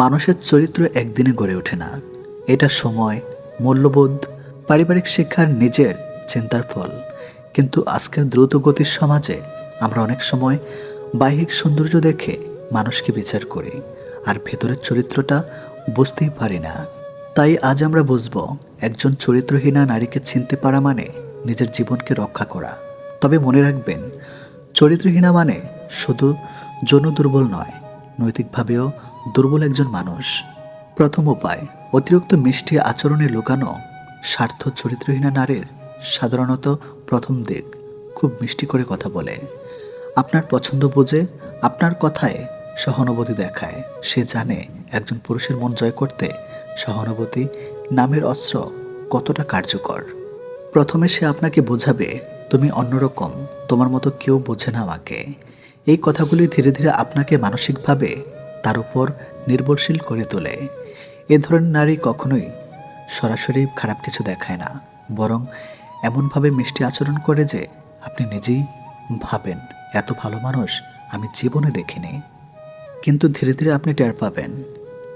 মানুষের চরিত্র একদিনে গড়ে ওঠে না। এটা সময়, মূল্যবোধ, পারিবারিক শিক্ষার নিজের চিন্তার ফল। কিন্তু আজকের দ্রুতগতির সমাজে আমরা অনেক সময় বাহ্যিক সৌন্দর্য দেখে মানুষকে বিচার করি, আর ভেতরের চরিত্রটা বুঝতেই পারি না। তাই আজ আমরা বুঝব, একজন চরিত্রহীনা নারীকে চিনতে পারা মানে নিজের জীবনকে রক্ষা করা। তবে মনে রাখবেন, চরিত্রহীনা মানে শুধু যৌন দুর্বল নয় নৈতিকভাবেও দুর্বল একজন মানুষ। প্রথম উপায়, অতিরিক্ত মিষ্টি আচরণে লুকানো স্বার্থ চরিত্রহীনা নারীর সাধারণত প্রথম দিক, খুব মিষ্টি করে কথা বলে। আপনার পছন্দ বুঝে আপনার কথায় সহানুভূতি দেখায়। সে জানে একজন পুরুষের মন জয় করতে সহানুভূতি নামের অস্ত্র কতটা কার্যকর। প্রথমে সে আপনাকে বোঝাবে, তুমি অন্যরকম, তোমার মতো কেউ বোঝে না আমাকে। এই কথাগুলি ধীরে ধীরে আপনাকে মানসিকভাবে তার উপর নির্ভরশীল করে তোলে। এ ধরনের নারী কখনোই সরাসরি খারাপ কিছু দেখায় না। বরং এমনভাবে মিষ্টি আচরণ করে যে আপনি নিজেই ভাবেন, এত ভালো মানুষ আমি জীবনে দেখিনি। কিন্তু ধীরে ধীরে আপনি টের পাবেন,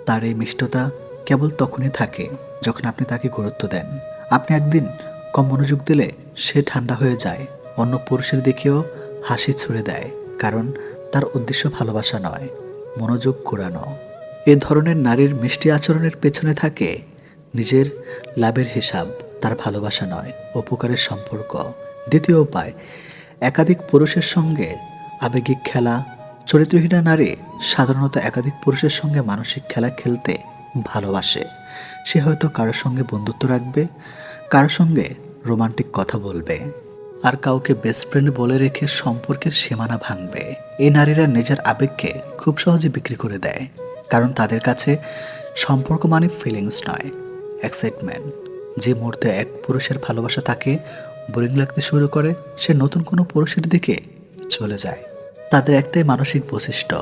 তার এই মিষ্টতা কেবল তখনই থাকে যখন আপনি তাকে গুরুত্ব দেন। আপনি একদিন কম মনোযোগ দিলে সে ঠান্ডা হয়ে যায়, অন্য পুরুষের দিকেও হাসি ছুড়ে দেয়। কারণ তার উদ্দেশ্য ভালোবাসা নয়, মনোযোগ ঘোরানো। এ ধরনের নারীর মিষ্টি আচরণের পেছনে থাকে নিজের লাভের হিসাব, তার ভালোবাসা নয় উপকারের সম্পর্ক। দ্বিতীয় উপায়, একাধিক পুরুষের সঙ্গে আবেগিক খেলা। চরিত্রহীনা নারী সাধারণত একাধিক পুরুষের সঙ্গে মানসিক খেলা খেলতে ভালোবাসে। সে হয়তো কারোর সঙ্গে বন্ধুত্ব রাখবে, কারোর সঙ্গে রোমান্টিক কথা বলবে। আর কাউকে বেস্ট ফ্রেন্ড বলে রেখে সম্পর্কের সীমানা ভাঙবে। এই নারীরা নিজের আবেগকে খুব সহজে বিক্রি করে দেয়, কারণ তাদের কাছে সম্পর্ক মানে ফিলিংস নয় এক্সাইটমেন্ট যে মুহূর্তে এক পুরুষের ভালোবাসা তাকে বোরিং লাগতে শুরু করে, সে নতুন কোনো পুরুষের দিকে চলে যায়। তাদের একটাই মানসিক বৈশিষ্ট্য,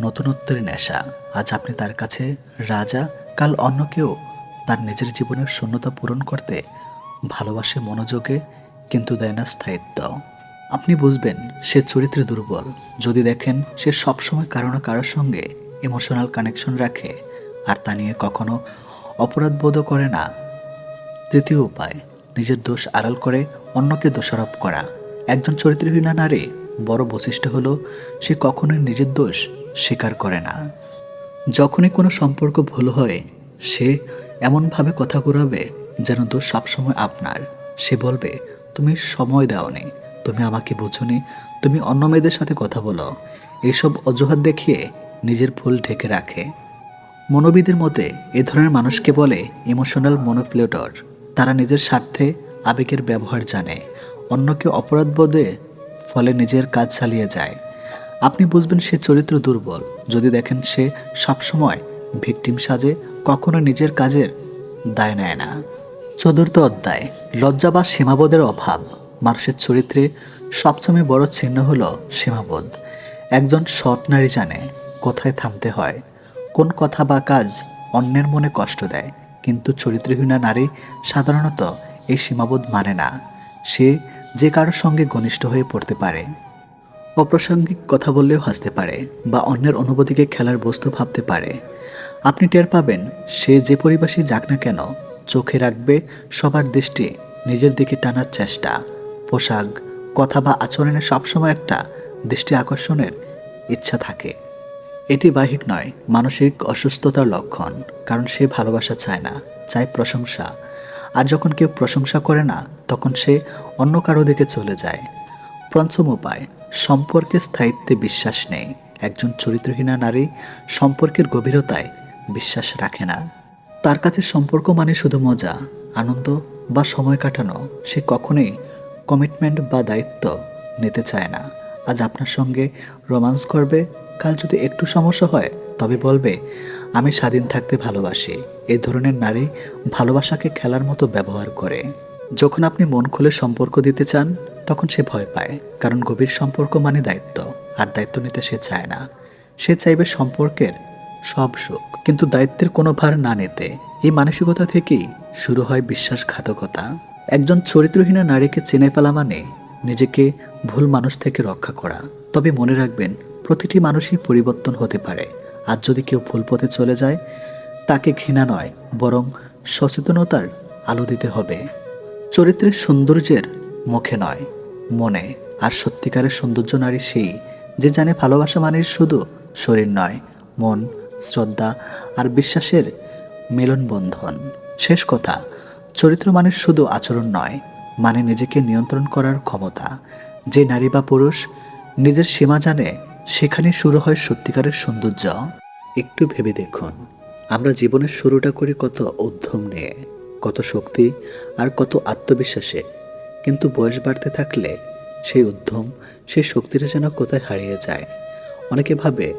নতুনত্বের নেশা। আজ আপনি তার কাছে রাজা, কাল অন্য কেউ। তার নিজের জীবনের শূন্যতা পূরণ করতে ভালোবাসে মনোযোগে কিন্তু দেয় না স্থায়িত্ব। আপনি বুঝবেন, সে চরিত্রে দুর্বল। যদি দেখেন, সে সবসময় কারও না কারোর সঙ্গে ইমোশনাল কানেকশন রাখে, আর তা নিয়ে কখনো অপরাধবোধও করে না। তৃতীয় উপায়, নিজের দোষ আড়াল করে অন্যকে দোষারোপ করা। একজন চরিত্রহীনা নারী, বড় বৈশিষ্ট্য হলো, সে কখনোই নিজের দোষ স্বীকার করে না। যখনই কোনো সম্পর্ক ভুল হয়, সে এমনভাবে কথা ঘুরাবে যেন দোষ সবসময় আপনার। সে বলবে তুমি সময় দাওনি। তুমি আমাকে বোঝনি। তুমি অন্য মেয়েদের সাথে কথা বলো। এইসব অজুহাত দেখিয়ে নিজের ভুল ঢেকে রাখে। মনোবিদের মতে, এ ধরনের মানুষকে বলে ইমোশনাল মনোপ্লেটর তারা নিজের স্বার্থে আবেগের ব্যবহার জানে। অন্যকে অপরাধ বোধে ফলে নিজের কাজ চালিয়ে যায়। আপনি বুঝবেন সে চরিত্র দুর্বল। যদি দেখেন সে সবসময় ভিকটিম সাজে, কখনো নিজের কাজের দায় নেয় না। চতুর্থ অধ্যায়, লজ্জা বা সীমাবোধের অভাব। মানুষের চরিত্রে সবসময় বড় চিহ্ন হল সীমাবোধ। একজন সৎ নারী জানে কোথায় থামতে হয়, কোন কথা বা কাজ অন্যের মনে কষ্ট দেয়। কিন্তু চরিত্রহীনা নারী সাধারণত এই সীমাবোধ মানে না। সে যে কারোর সঙ্গে ঘনিষ্ঠ হয়ে পড়তে পারে, অপ্রাসঙ্গিক কথা বললেও হাসতে পারে বা অন্যের অনুভূতিকে খেলার বস্তু ভাবতে পারে। আপনি টের পাবেন, সে যে পরিবেশই যাক না কেন চোখে রাখবে সবার দৃষ্টি, নিজের দিকে টানার চেষ্টা। পোশাক, কথা বা আচরণে সবসময় একটা দৃষ্টি আকর্ষণের ইচ্ছা থাকে। এটি বাহিক নয়, মানসিক অসুস্থতার লক্ষণ, কারণ সে ভালোবাসা চায় না, চায় প্রশংসা। আর যখন কেউ প্রশংসা করে না, তখন সে অন্য কারও দিকে চলে যায়। পঞ্চম উপায়, সম্পর্কে স্থায়িত্বে বিশ্বাস নেই। একজন চরিত্রহীনা নারী সম্পর্কের গভীরতায় বিশ্বাস রাখে না। তার কাছে সম্পর্ক মানে শুধু মজা, আনন্দ বা সময় কাটানো। সে কখনোই কমিটমেন্ট বা দায়িত্ব নিতে চায় না। আজ আপনার সঙ্গে রোমান্স করবে, কাল যদি একটু সমস্যা হয়, তবে বলবে, আমি স্বাধীন থাকতে ভালোবাসি। এই ধরনের নারী ভালোবাসাকে খেলার মতো ব্যবহার করে। যখন আপনি মন খুলে সম্পর্ক দিতে চান, তখন সে ভয় পায়, কারণ গভীর সম্পর্ক মানে দায়িত্ব, আর দায়িত্ব নিতে সে চায় না। সে চাইবে সম্পর্কের সব সুখ কিন্তু দায়িত্বের কোনো ভার না নিতে এই মানসিকতা থেকেই শুরু হয় বিশ্বাসঘাতকতা। একজন চরিত্রহীনা নারীকে চিনে ফেলা মানে নিজেকে ভুল মানুষ থেকে রক্ষা করা। তবে মনে রাখবেন, প্রতিটি মানুষই পরিবর্তন হতে পারে। আর যদি কেউ ভুল পথে চলে যায়, তাকে ঘৃণা নয়, বরং সচেতনতার আলো দিতে হবে। চরিত্রের সৌন্দর্যের মুখে নয়, মনে। আর সত্যিকারের সৌন্দর্য নারী সেই যে জানে ভালোবাসা মানে শুধু শরীর নয়, মন শ্রদ্ধা আর বিশ্বাসের মেলনবন্ধন। শেষ কথা, চরিত্র মানে শুধু আচরণ নয় মানে নিজেকে নিয়ন্ত্রণ করার ক্ষমতা। যে নারী বা পুরুষ নিজের সীমা জানে, সেখানে শুরু হয় সত্যিকারের সৌন্দর্য। একটু ভেবে দেখুন, আমরা জীবনের শুরুটা করি কত উদ্যম নিয়ে, কত শক্তি আর কত আত্মবিশ্বাসে। কিন্তু বয়স বাড়তে থাকলে সেই উদ্যম, সেই শক্তিটা যেন কোথায় হারিয়ে যায়। অনেকে ভাবে,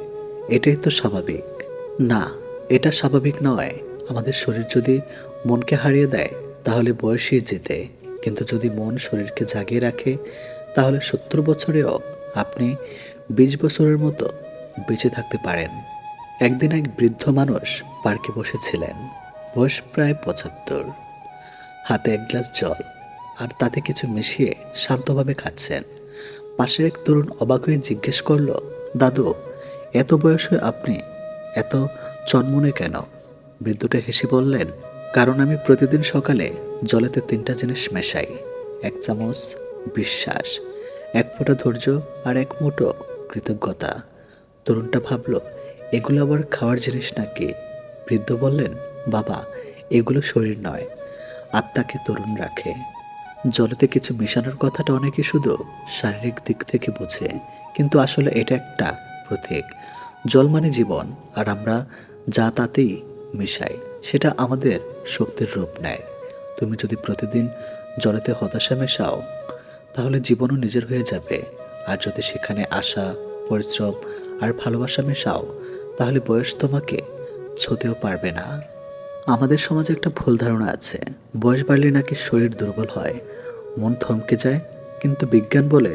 এটাই তো স্বাভাবিক। না, এটা স্বাভাবিক নয়। আমাদের শরীর যদি মনকে হারিয়ে দেয়, তাহলে বয়সই জিতে। কিন্তু যদি মন শরীরকে জাগিয়ে রাখে, তাহলে সত্তর বছরেও আপনি বিশ বছরের মতো বেঁচে থাকতে পারেন। একদিন এক বৃদ্ধ মানুষ পার্কে বসেছিলেন। বয়স প্রায় পঁচাত্তর। হাতে এক গ্লাস জল আর তাতে কিছু মিশিয়ে শান্তভাবে খাচ্ছেন। পাশের এক তরুণ অবাক হয়ে জিজ্ঞেস করল, দাদু, এত বয়সে আপনি এত চনমনে কেন? বৃদ্ধটা হেসে বললেন, কারণ আমি প্রতিদিন সকালে জলেতে তিনটা জিনিস মেশাই। এক চামচ বিশ্বাস, এক ফোঁটা ধৈর্য আর এক মুঠো কৃতজ্ঞতা। তরুণটা ভাবলো, এগুলো আবার খাওয়ার জিনিস নাকি? বৃদ্ধ বললেন, বাবা, এগুলো শরীর নয়, আত্মাকে তরুণ রাখে। জলেতে কিছু মেশানোর কথাটা অনেকে শুধু শারীরিক দিক থেকে বোঝে, কিন্তু আসলে এটা একটা প্রতীক। জল মানে জীবন, আর আমরা যা তাতেই মিশাই, সেটা আমাদের শক্তির রূপ নেয়। তুমি যদি প্রতিদিন জলেতে হতাশা মেশাও, তাহলে জীবনও নিজের হয়ে যাবে। আর যদি সেখানে আশা, পরিশ্রম আর ভালোবাসা মেশাও, তাহলে বয়স তোমাকে ছুতেও পারবে না। আমাদের সমাজে একটা ভুল ধারণা আছে, বয়স বাড়লে নাকি শরীর দুর্বল হয়। মন থমকে যায়, কিন্তু বিজ্ঞান বলে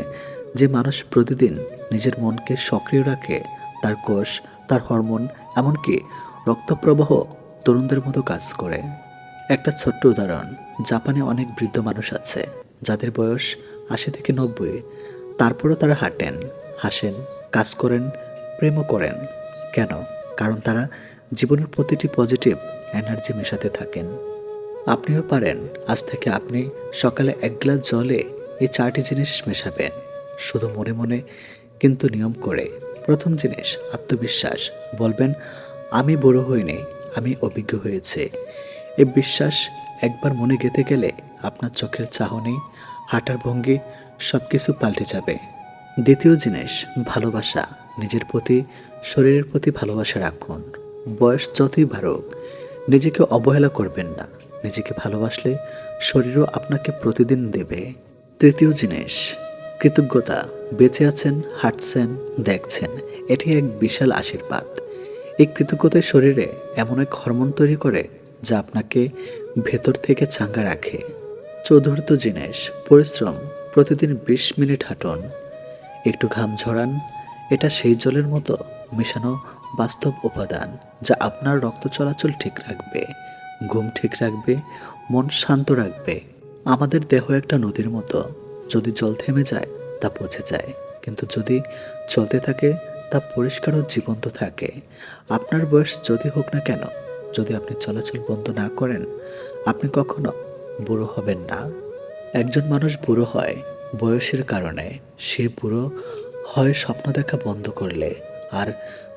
যে মানুষ প্রতিদিন নিজের মনকে সক্রিয় রাখে তার কোষ, তার হরমোন, এমনকি রক্তপ্রবাহ তরুণদের মতো কাজ করে। একটা ছোট্ট উদাহরণ, জাপানে অনেক বৃদ্ধ মানুষ আছে, যাদের বয়স আশি থেকে নব্বই। তারপরও তারা হাঁটেন, হাসেন, কাজ করেন, প্রেমও করেন। কেন? কারণ তারা জীবনের প্রতিটি পজিটিভ এনার্জি মেশাতে থাকেন। আপনিও পারেন, আজ থেকে আপনি সকালে এক গ্লাস জলে এই চারটি জিনিস মেশাবেন। শুধু মনে মনে, কিন্তু নিয়ম করে। প্রথম জিনিস, আত্মবিশ্বাস। বলবেন, আমি বড় হইনি, আমি অভিজ্ঞ হয়েছে। এই বিশ্বাস একবার মনে গেঁথে গেলে আপনার চোখের চাহনি, হাঁটার ভঙ্গি সব কিছু পাল্টে যাবে। দ্বিতীয় জিনিস, ভালোবাসা। নিজের প্রতি, শরীরের প্রতি ভালোবাসা রাখুন। বয়স যতই বাড়ুক, নিজেকে অবহেলা করবেন না। নিজেকে ভালোবাসলে শরীরও আপনাকে প্রতিদিন দেবে। তৃতীয় জিনিস কৃতজ্ঞতা, বেঁচে আছেন, হাঁটছেন, দেখছেন, এটি এক বিশাল আশীর্বাদ। এই কৃতজ্ঞতার শরীরে এমন এক হরমোন তৈরি করে যা আপনাকে ভেতর থেকে চাঙ্গা রাখে। চতুর্থ জিনিস, পরিশ্রম, প্রতিদিন বিশ মিনিট হাঁটুন। একটু ঘাম ঝরান, এটা সেই জলের মতো মেশানো বাস্তব উপাদান যা আপনার রক্ত চলাচল ঠিক রাখবে, ঘুম ঠিক রাখবে, মন শান্ত রাখবে। আমাদের দেহ একটা নদীর মতো, যদি জল থেমে যায় তা পচে যায়। কিন্তু যদি চলতে থাকে, তা পরিষ্কার ও জীবন্ত থাকে। আপনার বয়স যদি হোক না কেন, যদি আপনি চলাচল বন্ধ না করেন, আপনি কখনো বুড়ো হবেন না। একজন মানুষ বুড়ো হয় বয়সের কারণে। সে বুড়ো হয় স্বপ্ন দেখা বন্ধ করলে। আর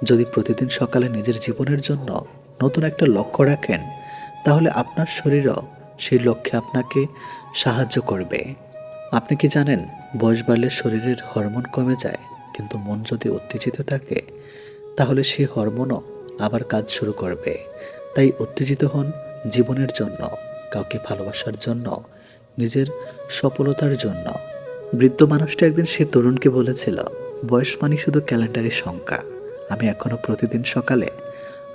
যদি প্রতিদিন সকালে নিজের জীবনের জন্য নতুন একটা লক্ষ্য রাখেন, তাহলে আপনার শরীরও সেই লক্ষ্যে আপনাকে সাহায্য করবে। আপনি কি জানেন, বয়স বাড়লে শরীরের হরমোন কমে যায়, কিন্তু মন যদি উত্তেজিত থাকে, তাহলে সেই হরমোনও আবার কাজ শুরু করবে। তাই উত্তেজিত হন জীবনের জন্য, কাউকে ভালোবাসার জন্য, নিজের সফলতার জন্য। বৃদ্ধ মানুষটা একদিন সে তরুণকে বলেছিল, বয়স মানে শুধু ক্যালেন্ডারের সংখ্যা। আমি এখনও প্রতিদিন সকালে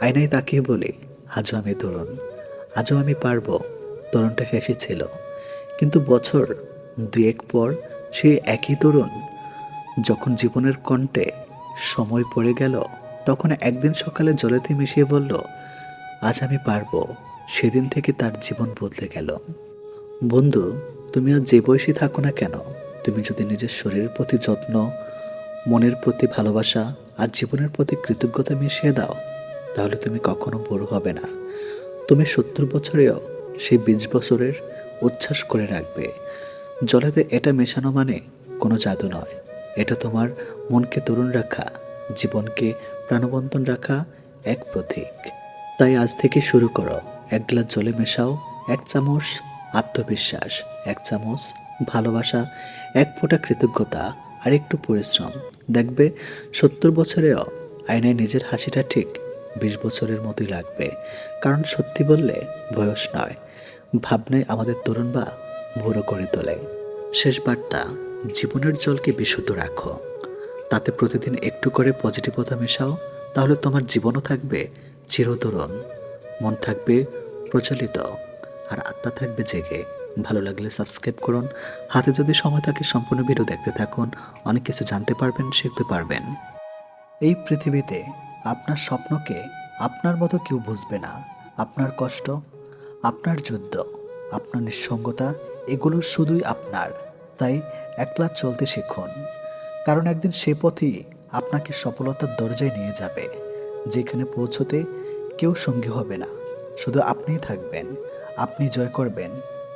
আয়নায় তাকিয়ে বলি, আজও আমি তরুণ, আজও আমি পারব তরুণটা হেসেছিল। কিন্তু বছর দুয়েক পর সে একই তরুণ। যখন জীবনের কণ্ঠে সময় পড়ে গেল, তখন একদিন সকালে জলেতে মিশিয়ে বলল, আজ আমি পারব। সেদিন থেকে তার জীবন বদলে গেল। বন্ধু, তুমি আর যে বয়সী থাকো না কেন? তুমি যদি নিজের শরীরের প্রতি যত্ন, মনের প্রতি ভালোবাসা আর জীবনের প্রতি কৃতজ্ঞতা মিশিয়ে দাও, তাহলে তুমি কখনো বড় হবে না। তুমি সত্তর বছরেও সেই বিশ বছরের উচ্ছ্বাস করে রাখবে। জলেতে এটা মেশানো মানে কোনো জাদু নয়। এটা তোমার মনকে তরুণ রাখা, জীবনকে প্রাণবন্তন রাখা এক প্রতীক। তাই আজ থেকে শুরু করো। এক গ্লাস জলে মেশাও, এক চামচ আত্মবিশ্বাস, এক চামচ ভালোবাসা, এক ফোঁটা কৃতজ্ঞতা, আর একটু পরিশ্রম। দেখবে, সত্তর বছরেও আয়নায় নিজের হাসিটা ঠিক বিশ বছরের মতোই লাগবে। কারণ সত্যি বললে বয়স নয়। ভাবনায় আমাদের তরুণ বা বুড়ো করে তোলে। শেষ বার্তা, জীবনের জলকে বিশুদ্ধ রাখো। তাতে প্রতিদিন একটু করে পজিটিভতা মেশাও, তাহলে তোমার জীবনও থাকবে চিরতরুণ। মন থাকবে প্রচলিত, আর আত্মা থাকবে জেগে। ভালো লাগলে সাবস্ক্রাইব করুন। হাতে যদি সময় থাকে সম্পূর্ণ ভিডিও দেখতে থাকুন। অনেক কিছু জানতে পারবেন, শিখতে পারবেন। এই পৃথিবীতে আপনার স্বপ্নকে আপনার মতো কেউ বুঝবে না। আপনার কষ্ট, আপনার যুদ্ধ, আপনার নিঃসঙ্গতা এগুলো শুধুই আপনার। তাই একলা চলতে শিখুন। কারণ একদিন সে পথই আপনাকে সফলতার দরজায় নিয়ে যাবে। যেখানে পৌঁছতে কেউ সঙ্গী হবে না। শুধু আপনিই থাকবেন। আপনি জয় করবেন।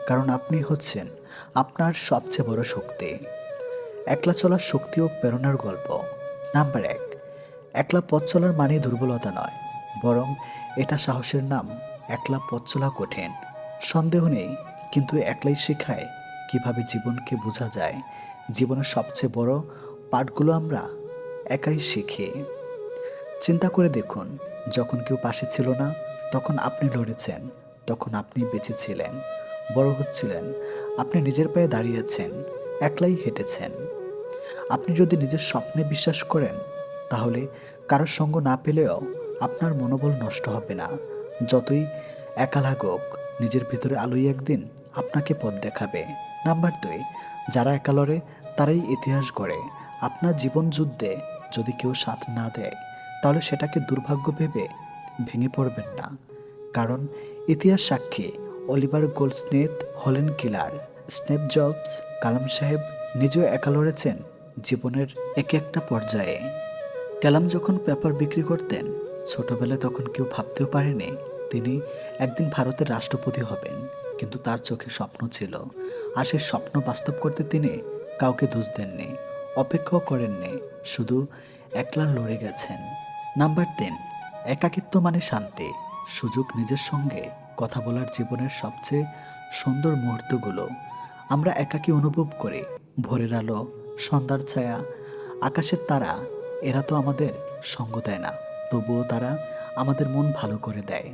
কারণ আপনি হচ্ছেন আপনার সবচেয়ে বড় শক্তি। একলা চলার শক্তি ও প্রেরণার গল্প। নাম্বার এক, একলা পথ চলার মানে দুর্বলতা নয়। বরং এটা সাহসের নাম, একলা পথ চলা কঠিন। সন্দেহ নেই কিন্তু একলাই শেখায় কীভাবে জীবনকে বোঝা যায়। জীবনের সবচেয়ে বড় পাঠগুলো আমরা একাই শিখি। চিন্তা করে দেখুন, যখন কেউ পাশে ছিল না, তখন আপনি লড়েছেন, তখন আপনি বেঁচে ছিলেন, বড় হচ্ছিলেন, আপনি নিজের পায়ে দাঁড়িয়েছেন একলাই হেঁটেছেন। আপনি যদি নিজের স্বপ্নে বিশ্বাস করেন, তাহলে কারোর সঙ্গ না পেলেও আপনার মনোবল নষ্ট হবে না। যতই একা লাগুক, নিজের ভিতরে আলোই একদিন আপনাকে পথ দেখাবে। নাম্বার দুই, যারা একা লড়ে তারাই ইতিহাস গড়ে। আপনার জীবন যুদ্ধে যদি কেউ সাথ না দেয়, তাহলে সেটাকে দুর্ভাগ্য ভেবে ভেঙে পড়বেন না। কারণ ইতিহাস সাক্ষী, অলিভার গোল্ডস্নেথ হলেন কিলার। স্নেপ জবস, কালাম সাহেব নিজেও একা লড়েছেন জীবনের এক একটা পর্যায়ে। কালাম যখন পেপার বিক্রি করতেন, ছোটবেলায় তখন কেউ ভাবতেও পারেনি তিনি একদিন ভারতের রাষ্ট্রপতি হবেন। কিন্তু তার চোখে স্বপ্ন ছিল। আর সেই স্বপ্ন বাস্তব করতে তিনি কাউকে দোষ দেননি, অপেক্ষাও করেননি, শুধু একলা লড়ে গেছেন। নাম্বার তিন, একাকিত্ব মানে শান্তি, সুযোগ নিজের সঙ্গে, কথা বলার জীবনের সবচেয়ে সুন্দর মুহূর্তগুলো। আমরা একাকী অনুভব করি, ভোরের আলো, সন্ধ্যার ছায়া, আকাশের তারা, এরা তো আমাদের সঙ্গ দেয় না, তবুও তারা আমাদের মন ভালো করে দেয়।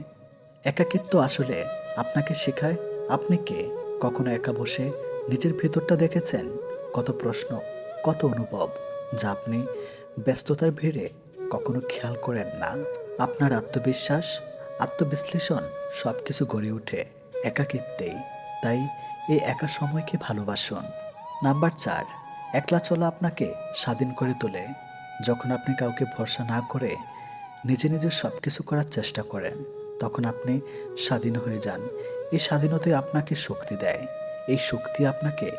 একাকিত্ব আসলে আপনাকে শেখায় আপনি কে? কখনো একা বসে নিজের ভেতরটা দেখেছেন? কত প্রশ্ন, কত অনুভব, যা আপনি ব্যস্ততার ভিড়ে কখনো খেয়াল করেন না। আপনার আত্মবিশ্বাস, আত্মবিশ্লেষণ সব কিছু গড়ে ওঠে একাকিত্বেই। তাই এই একা সময়কে ভালোবাসুন। নাম্বার চার, একলা চলা আপনাকে স্বাধীন করে তোলে। যখন আপনি কাউকে ভরসা না করে নিজে নিজে সব কিছু করার চেষ্টা করেন, তখন আপনি স্বাধীন হয়ে যান। এই স্বাধীনতাই আপনাকে শক্তি দেয়। এই শক্তি আপনাকে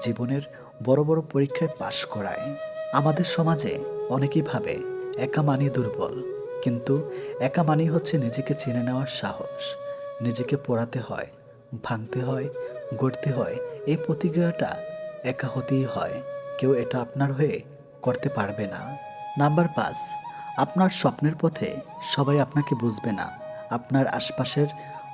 জীবনের বড় বড় পরীক্ষায় পাশ করায়। আমাদের সমাজে অনেকেই ভাবে, একা মানি দুর্বল। কিন্তু একা মানি হচ্ছে নিজেকে চিনে নেওয়ার সাহস। নিজেকে পড়াতে হয়, ভাঙতে হয়, গড়তে হয়। এই প্রতিক্রিয়াটা একা হতেই হয়। কেউ এটা আপনার হয়ে করতে পারবে না। নাম্বার পাঁচ, আপনার স্বপ্নের পথে সবাই আপনাকে বুঝবে না। আপনার আশপাশের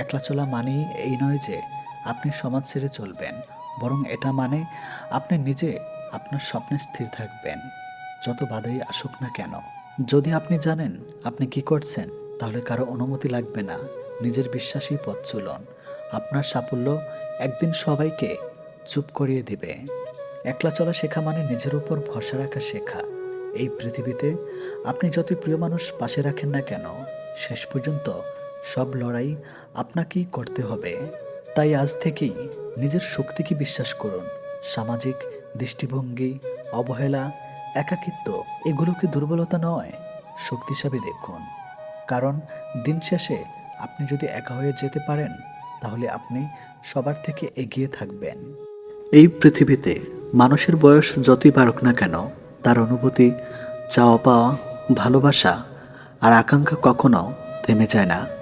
একলা চলা মানেই এই নয় যে আপনি সমাজ ছেড়ে চলবেন, বরং এটা মানে আপনি নিজে আপনার স্বপ্নে স্থির থাকবেন, যত বাধাই আসুক না কেন। যদি আপনি জানেন আপনি কি করছেন, তাহলে কারও অনুমতি লাগবে না, নিজের বিশ্বাসী পথ চলুন। আপনার সাফল্য একদিন সবাইকে চুপ করিয়ে দিবে। একলা চলা শেখা মানে নিজের উপর ভরসা রাখা শেখা। এই পৃথিবীতে আপনি যতই প্রিয় মানুষ পাশে রাখেন না কেন, শেষ পর্যন্ত সব লড়াই আপনাকেই করতে হবে। তাই আজ থেকেই নিজের শক্তিকে বিশ্বাস করুন। সামাজিক, দৃষ্টিভঙ্গি, অবহেলা, একাকিত্ব এগুলোকে দুর্বলতা নয় শক্তি হিসাবে দেখুন। কারণ দিন শেষে আপনি যদি একা হয়ে যেতে পারেন, তাহলে আপনি সবার থেকে এগিয়ে থাকবেন। এই পৃথিবীতে মানুষের বয়স যতই বাড়ুক না কেন, তার অনুভূতি চাওয়া পাওয়া ভালোবাসা আর আকাঙ্ক্ষা কখনো থেমে যায় না।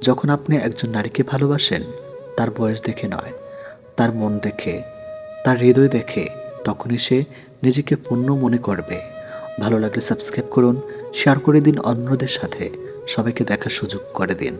যখন আপনি একজন নারীকে ভালোবাসেন, তার বয়স দেখে নয়, তার মন দেখে, তার হৃদয় দেখে, তখনই সে নিজেকে পূর্ণ মনে করবে। ভালো লাগলে সাবস্ক্রাইব করুন, শেয়ার করে দিন অন্যদের সাথে। সবাইকে দেখার সুযোগ করে দিন।